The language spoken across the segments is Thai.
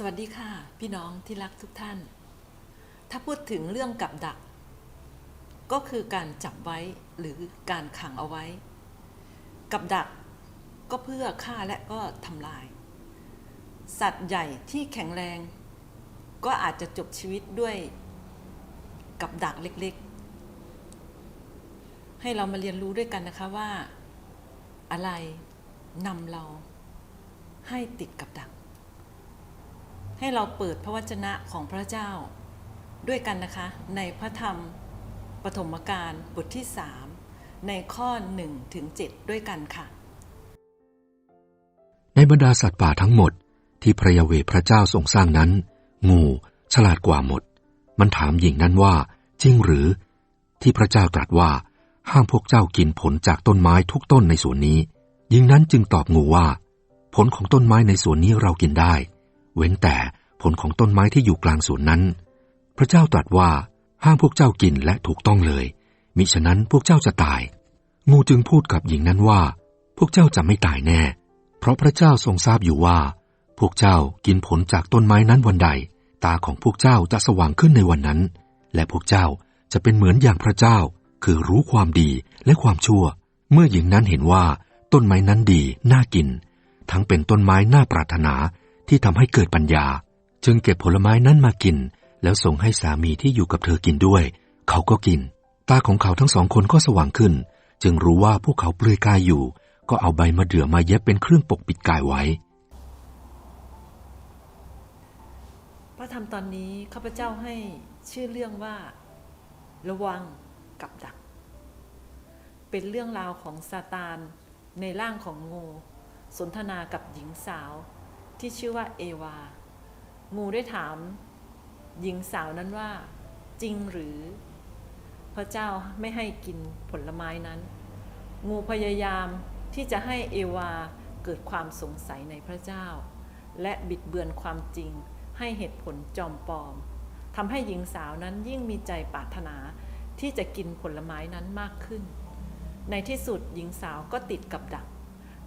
สวัสดีค่ะ พี่น้องที่รักทุกท่าน ถ้าพูดถึงเรื่องกับดัก ก็คือการจับไว้หรือการขังเอาไว้ กับดักก็เพื่อฆ่าและก็ทำลาย สัตว์ใหญ่ที่แข็งแรง ก็อาจจะจบชีวิตด้วยกับดักเล็กๆ ให้เรามาเรียนรู้ด้วยกันนะคะว่า อะไรนำเราให้ติดกับดัก ให้เราเปิดพระวจนะของพระเจ้าด้วยกันนะคะ ในพระธรรมปฐมกาลบทที่ 3 ในข้อ1ถึง7ด้วยกันค่ะ ในบรรดาสัตว์ป่าทั้งหมดที่พระยาเวพระเจ้าทรงสร้างนั้น งูฉลาดกว่าหมด มันถามหญิงนั้นว่า จริงหรือ ที่พระเจ้าตรัสว่า ห้ามพวกเจ้ากินผลจากต้นไม้ทุกต้นในสวนนี้ หญิงนั้นจึงตอบงูว่า ผลของต้นไม้ในสวนนี้เรากินได้ เว้นแต่ผลของต้นไม้ที่อยู่กลางสวนนั้น พระเจ้าตรัสว่าห้ามพวกเจ้ากินและถูกต้องเลย มิฉะนั้นพวกเจ้าจะตาย งูจึงพูดกับหญิงนั้นว่า พวกเจ้าจะไม่ตายแน่ เพราะพระเจ้าทรงทราบอยู่ว่า พวกเจ้ากินผลจากต้นไม้นั้นวันใด ตาของพวกเจ้าจะสว่างขึ้นในวันนั้น และพวกเจ้าจะเป็นเหมือนอย่างพระเจ้า คือรู้ความดีและความชั่ว เมื่อหญิงนั้นเห็นว่า ต้นไม้นั้นดีน่ากิน ทั้งเป็นต้นไม้น่าปรารถนา ที่ทำให้เกิดปัญญา จึงเก็บผลไม้นั้นมากิน แล้วส่งให้สามีที่อยู่กับเธอกินด้วย เขาก็กิน ตาของเขาทั้งสองคนก็สว่างขึ้น จึงรู้ว่าพวกเขาเปลือยกายอยู่ ก็เอาใบมะเดื่อมาเย็บเป็นเครื่องปกปิดกายไว้พระธรรมตอนนี้ข้าพเจ้าให้ชื่อเรื่องว่า ระวังกับดัก เป็นเรื่องราวของซาตานในร่างของงู สนทนากับหญิงสาว ที่ชื่อว่าเอวา งูได้ถาม หญิงสาวนั้นว่า จริงหรือ พระเจ้าไม่ให้กินผลไม้นั้น งูพยายามที่จะให้เอวาเกิดความสงสัยในพระเจ้า และบิดเบือนความจริงให้เหตุผลจอมปลอมทำให้หญิงสาวนั้นยิ่งมีใจปรารถนาที่จะกินผลไม้นั้นมากขึ้น ในที่สุดหญิงสาวก็ติดกับดัก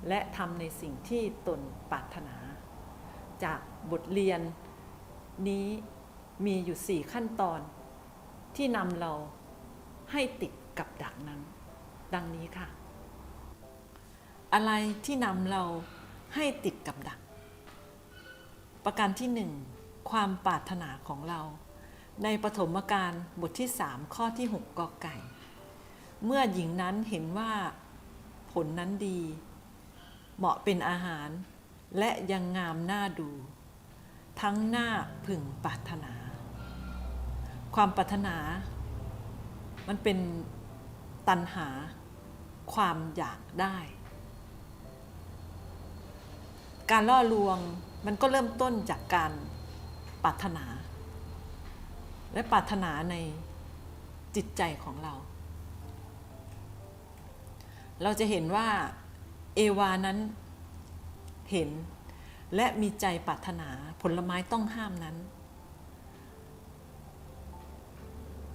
และทำในสิ่งที่ตนปรารถนา จากบทเรียนนี้มีอยู่สี่ขั้นตอน ที่นำเราให้ติดกับดักนั้น ดังนี้ค่ะ อะไรที่นำเราให้ติดกับดัก ประการที่หนึ่งความปรารถนาของเรา ในปฐมกาลบทที่สามข้อที่หกกอไก่ เมื่อหญิงนั้นเห็นว่าผลนั้นดี เหมาะเป็นอาหาร และยังงามน่าดู ทั้งหน้าผึ่งปรารถนา ความปรารถนา มันเป็นตัณหาความอยากได้ การล่อลวงมันก็เริ่มต้นจากการปรารถนา และปรารถนาในจิตใจของเรา เราจะเห็นว่าเอวานั้น เห็น และมีใจปรารถนาผลไม้ต้องห้ามนั้น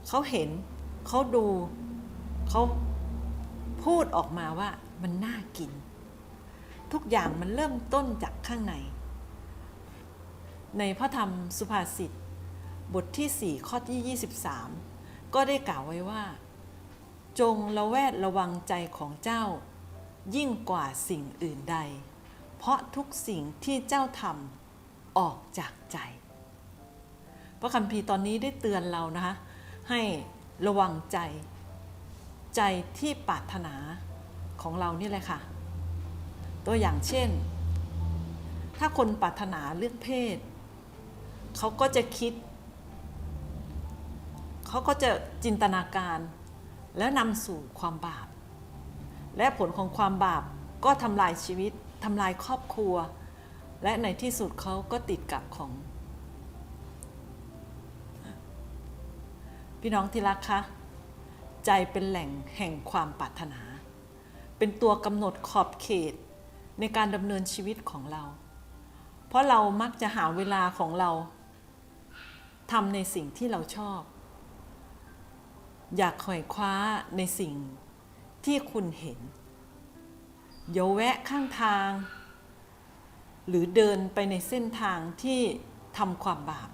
เขาเห็นเขาดูเขาพูดออกมาว่ามันน่ากิน ทุกอย่างมันเริ่มต้นจากข้างใน ในพระธรรมสุภาษิตบทที่ 4 ข้อที่ 23 ก็ได้กล่าวไว้ว่า จงระแวดระวังใจของเจ้า ยิ่งกว่าสิ่งอื่นใด เพราะทุกสิ่งที่เจ้าทำออกจากใจ พระคัมภีร์ตอนนี้ได้เตือนเรานะคะให้ระวังใจ ใจที่ปรารถนาของเรานี่แหละค่ะ ตัวอย่างเช่น ถ้าคนปรารถนาเรื่องเพศ เขาก็จะคิด เขาก็จะจินตนาการแล้วนำสู่ความบาป และผลของความบาปก็ทำลายชีวิต ทำลายครอบครัว และในที่สุดเขาก็ติดกับของ พี่น้องที่รักคะใจเป็นแหล่งแห่งความปรารถนา เป็นตัวกำหนดขอบเขตในการดำเนินชีวิตของเรา เพราะเรามักจะหาเวลาของเราทำในสิ่งที่เราชอบ อยากขวอยคว้าในสิ่งที่คุณเห็น อย่าแวะข้างทาง หรือเดินไปในเส้นทางที่ทำความบาป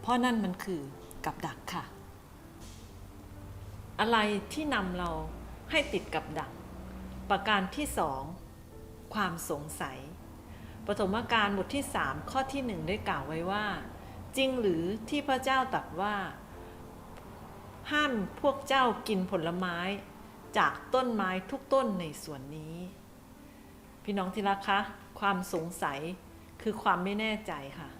เพราะนั่นมันคือกับดักค่ะ อะไรที่นำเราให้ติดกับดัก ประการที่สองความสงสัย ปฐมกาลบทที่สามข้อที่หนึ่งได้กล่าวไว้ว่า จริงหรือที่พระเจ้าตรัสว่า ห้ามพวกเจ้ากินผลไม้ จากต้นไม้ทุกต้นในส่วนนี้ พี่น้องที่รักคะ ความสงสัยคือความไม่แน่ใจค่ะ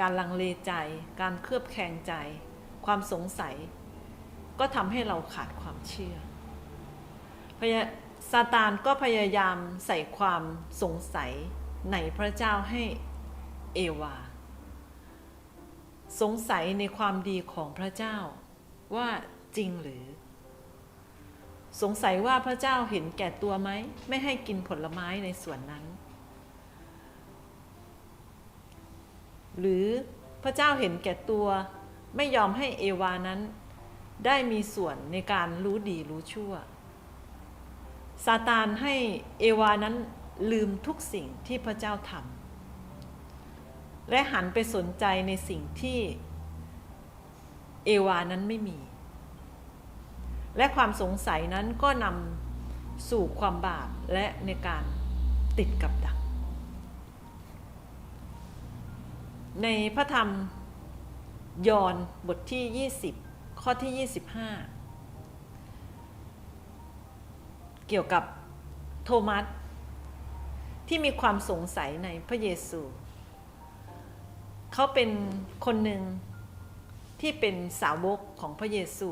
การลังเลใจ การเคลือบแคลงใจ ความสงสัย ก็ทำให้เราขาดความเชื่อพยาซาตานก็พยายามใส่ความสงสัยในพระเจ้าให้เอวา สงสัยในความดีของพระเจ้าว่าจริงหรือ สงสัยว่าพระเจ้าเห็นแก่ตัวไหม ไม่ให้กินผลไม้ในส่วนนั้น หรือพระเจ้าเห็นแก่ตัว ไม่ยอมให้เอวานั้น ได้มีส่วนในการรู้ดีรู้ชั่วซาตานให้เอวานั้นลืมทุกสิ่งที่พระเจ้าทำและหันไปสนใจในสิ่งที่เอวานั้นไม่มี และความสงสัยนั้นก็นำสู่ความบาปและในการติดกับดัก ในพระธรรมยอห์นบทที่ 20 ข้อที่ 25 เกี่ยวกับโทมัสที่มีความสงสัยในพระเยซู เขาเป็นคนหนึ่งที่เป็นสาวกของพระเยซู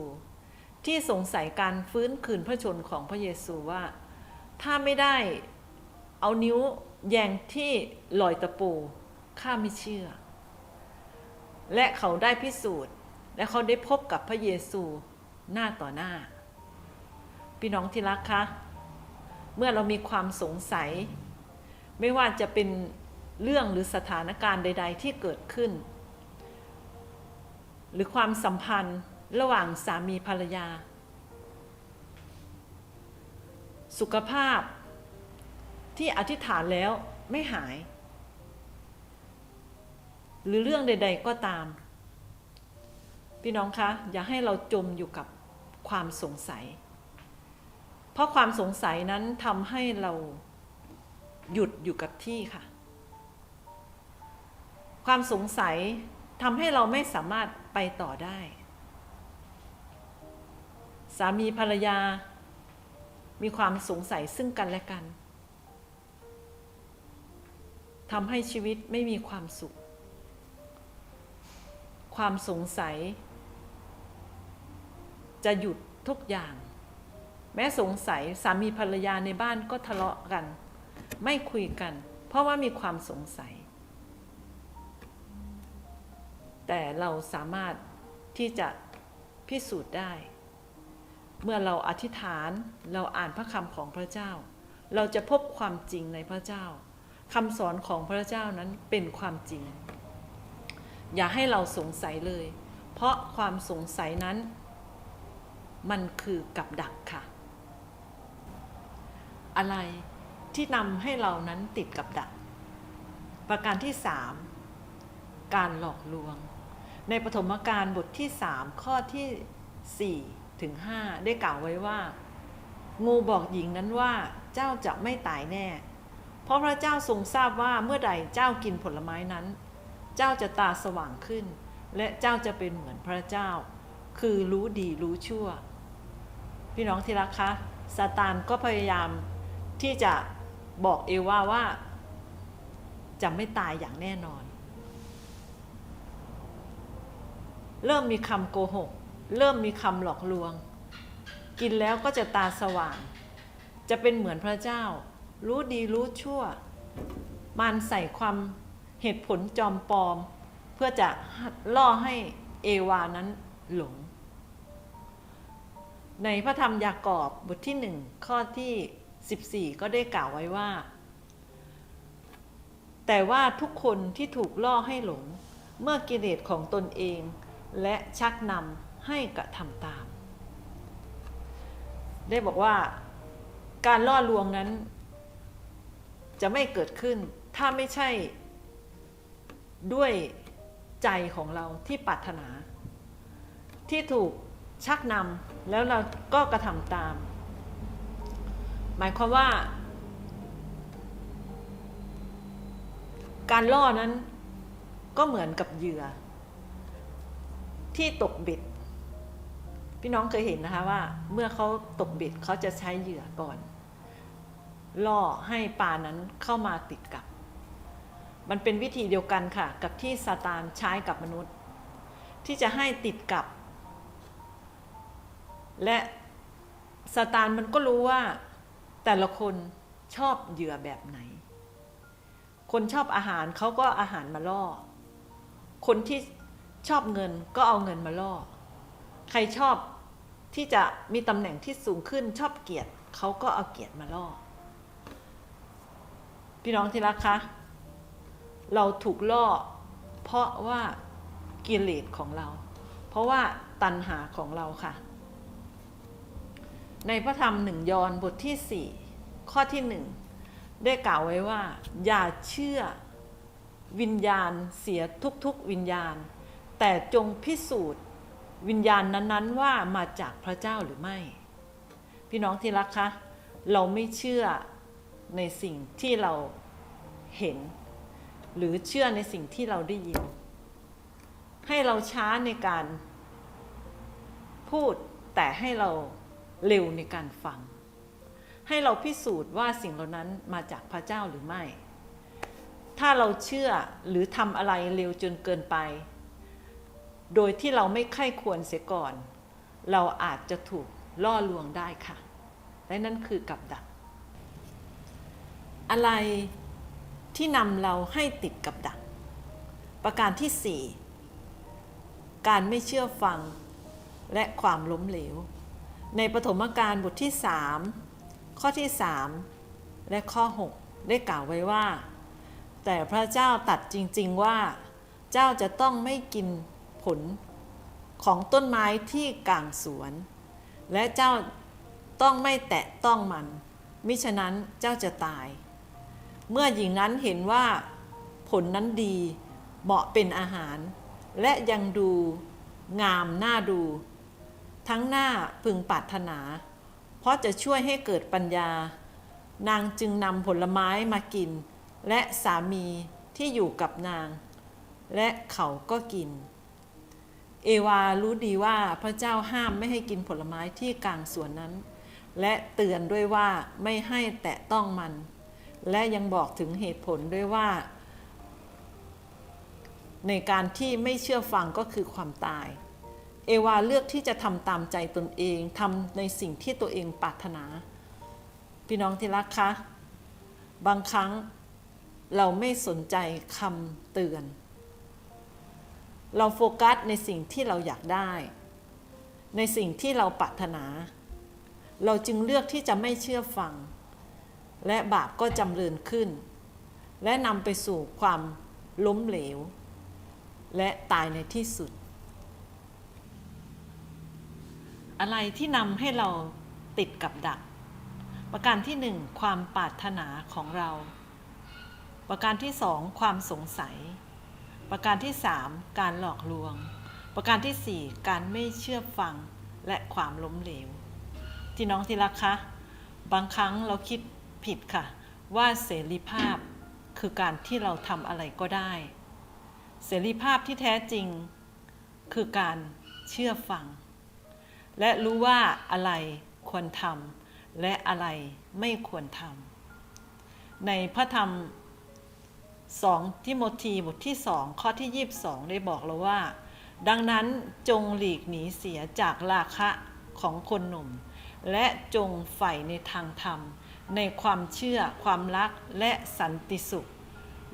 ที่สงสัยการฟื้นคืนพระชนของพระเยซูว่า ถ้าไม่ได้เอานิ้วแยงที่ลอยตะปูข้าไม่เชื่อ และเขาได้พิสูจน์ และเขาได้พบกับพระเยซูหน้าต่อหน้า พี่น้องที่รักคะเมื่อเรามีความสงสัย ไม่ว่าจะเป็นเรื่องหรือสถานการณ์ใด ๆ ที่เกิดขึ้น หรือความสัมพันธ์ ระหว่างสามีภรรยา สุขภาพที่อธิษฐานแล้วไม่หาย หรือเรื่องใด ๆก็ตาม พี่น้องคะ อย่าให้เราจมอยู่กับความสงสัย เพราะความสงสัยนั้นทำให้เราหยุดอยู่กับที่ค่ะ ความสงสัยทำให้เราไม่สามารถไปต่อได้ สามีภรรยา มีความสงสัยซึ่งกันและกันทำให้ชีวิตไม่มีความสุข ความสงสัย จะหยุดทุกอย่าง แม้สงสัยสามีภรรยาในบ้านก็ทะเลาะกัน ไม่คุยกัน เพราะว่ามีความสงสัย แต่เราสามารถที่จะพิสูจน์ได้ เมื่อเราอธิษฐานเราอ่านพระคำของพระเจ้า เราจะพบความจริงในพระเจ้าคำสอนของพระเจ้านั้นเป็นความจริง อย่าให้เราสงสัยเลย เพราะความสงสัยนั้น มันคือกับดักค่ะ อะไรที่นำให้เรานั้นติดกับดัก ประการที่สามการหลอกลวง ในปฐมกาลบทที่สามข้อที่สี่ ถึงห้าได้กล่าวไว้ว่า งูบอกหญิงนั้นว่าเจ้าจะไม่ตายแน่ เพราะพระเจ้าทรงทราบว่าเมื่อใดเจ้ากินผลไม้นั้น เจ้าจะตาสว่างขึ้น และเจ้าจะเป็นเหมือนพระเจ้า คือรู้ดีรู้ชั่ว พี่น้องที่รักคะซาตานก็พยายามที่จะบอกเอวาว่า จะไม่ตายอย่างแน่นอน เริ่มมีคำโกหก เริ่มมีคำหลอกลวง กินแล้วก็จะตาสว่าง จะเป็นเหมือนพระเจ้า รู้ดีรู้ชั่ว มันใส่ความเหตุผลจอมปลอม เพื่อจะล่อให้เอวานั้นหลง ในพระธรรมยากอบบทที่หนึ่งข้อที่ 14 ก็ได้กล่าวไว้ว่า แต่ว่าทุกคนที่ถูกล่อให้หลง เมื่อกิเลสของตนเองและชักนำ ให้กระทำตาม ได้บอกว่าการล่อลวงนั้น จะไม่เกิดขึ้น ถ้าไม่ใช่ด้วยใจของเราที่ปรารถนา ที่ถูกชักนำแล้วเราก็กระทำตาม หมายความว่า การล่อนั้นก็เหมือนกับเหยื่อ ที่ตกบ็ด พี่น้องเคยเห็นนะคะว่าเมื่อเขาตกเบ็ดเขาจะใช้เหยื่อก่อน ล่อให้ปลานั้นเข้ามาติดกับ มันเป็นวิธีเดียวกันค่ะ กับที่ซาตานใช้กับมนุษย์ ที่จะให้ติดกับ และซาตานมันก็รู้ว่าแต่ละคนชอบเหยื่อแบบไหน คนชอบอาหารเขาก็อาหารมาล่อ คนที่ชอบเงินก็เอาเงินมาล่อ ใครชอบที่จะมีตำแหน่งที่สูงขึ้นชอบเกียรติเขาก็เอาเกียรติมาล่อ พี่น้องที่รักคะเราถูกล่อ เพราะว่ากิเลสของเรา เพราะว่าตัณหาของเราค่ะ ในพระธรรมหนึ่งยอห์นบทที่สี่ข้อที่หนึ่งได้กล่าวไว้ว่า อย่าเชื่อวิญญาณเสียทุกๆวิญญาณ แต่จงพิสูจน์ วิญญาณนั้นๆว่ามาจากพระเจ้าหรือไม่ พี่น้องที่รักคะเราไม่เชื่อในสิ่งที่เราเห็น หรือเชื่อในสิ่งที่เราได้ยิน ให้เราช้าในการพูดแต่ให้เราเร็วในการฟัง ให้เราพิสูจน์ว่าสิ่งเหล่านั้นมาจากพระเจ้าหรือไม่ ถ้าเราเชื่อหรือทำอะไรเร็วจนเกินไป โดยที่เราไม่ใคร่ควรเสียก่อน เราอาจจะถูกล่อลวงได้ค่ะ และนั่นคือกับดัก อะไรที่นำเราให้ติดกับดัก ประการที่สี่การไม่เชื่อฟังและความล้มเหลว ในปฐมกาลบทที่สามข้อที่สามและข้อ 6 ได้กล่าวไว้ว่า แต่พระเจ้าตัดจริง ๆว่า เจ้าจะต้องไม่กิน ผลของต้นไม้ที่กลางสวน และเจ้าต้องไม่แตะต้องมัน มิฉะนั้นเจ้าจะตาย เมื่อหญิงนั้นเห็นว่าผลนั้นดีเหมาะเป็นอาหาร และยังดูงามน่าดู ทั้งหน้าพึงปรารถนา เพราะจะช่วยให้เกิดปัญญา นางจึงนำผลไม้มากิน และสามีที่อยู่กับนาง และเขาก็กิน เอวารู้ดีว่าพระเจ้าห้ามไม่ให้กินผลไม้ที่กลางสวนนั้น และเตือนด้วยว่าไม่ให้แตะต้องมัน และยังบอกถึงเหตุผลด้วยว่า ในการที่ไม่เชื่อฟังก็คือความตาย เอวาเลือกที่จะทำตามใจตนเองทำในสิ่งที่ตัวเองปรารถนา พี่น้องที่รักคะ บางครั้งเราไม่สนใจคำเตือน เราโฟกัสในสิ่งที่เราอยากได้ ในสิ่งที่เราปรารถนา เราจึงเลือกที่จะไม่เชื่อฟัง และบาปก็จำเริญขึ้น และนำไปสู่ความล้มเหลว และตายในที่สุด อะไรที่นำให้เราติดกับดัก ประการที่หนึ่งความปรารถนาของเรา ประการที่สองความสงสัย ประการที่สามการหลอกลวง ประการที่สี่การไม่เชื่อฟังและความล้มเหลวที่น้องที่รักคะบางครั้งเราคิดผิดค่ะ ว่าเสรีภาพคือการที่เราทำอะไรก็ได้ เสรีภาพที่แท้จริง คือการเชื่อฟัง และรู้ว่าอะไรควรทำและอะไรไม่ควรทำในพระธรรม 2ทิโมธีบทที่ 2 ข้อที่ 22 ได้บอกเราว่า ดังนั้นจงหลีกหนีเสียจากราคะของคนหนุ่ม และจงใฝ่ในทางธรรม ในความเชื่อความรักและสันติสุข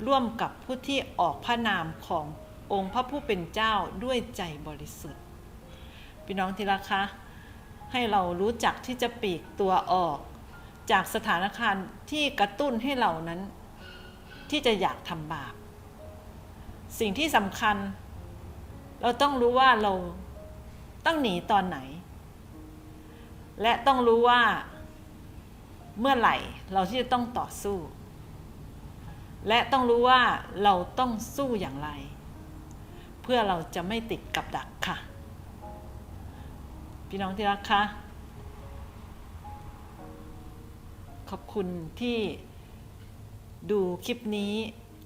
ร่วมกับผู้ที่ออกพระนามขององค์พระผู้เป็นเจ้าด้วยใจบริสุทธิ์พี่น้องที่รักคะให้เรารู้จักที่จะปีกตัวออก จากสถานการณ์ที่กระตุ้นให้เรานั้น ที่จะอยากทำบาป สิ่งที่สำคัญ เราต้องรู้ว่าเราต้องหนีตอนไหน และต้องรู้ว่าเมื่อไหร่เราที่จะต้องต่อสู้ และต้องรู้ว่าเราต้องสู้อย่างไร เพื่อเราจะไม่ติดกับดักค่ะ พี่น้องที่รักคะขอบคุณที่ ดูคลิปนี้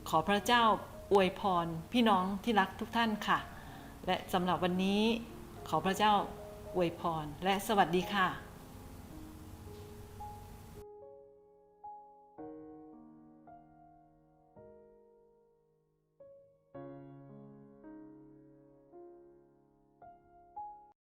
ขอพระเจ้าอวยพรพี่น้องที่รักทุกท่านค่ะ และสำหรับวันนี้ขอพระเจ้าอวยพรและสวัสดีค่ะ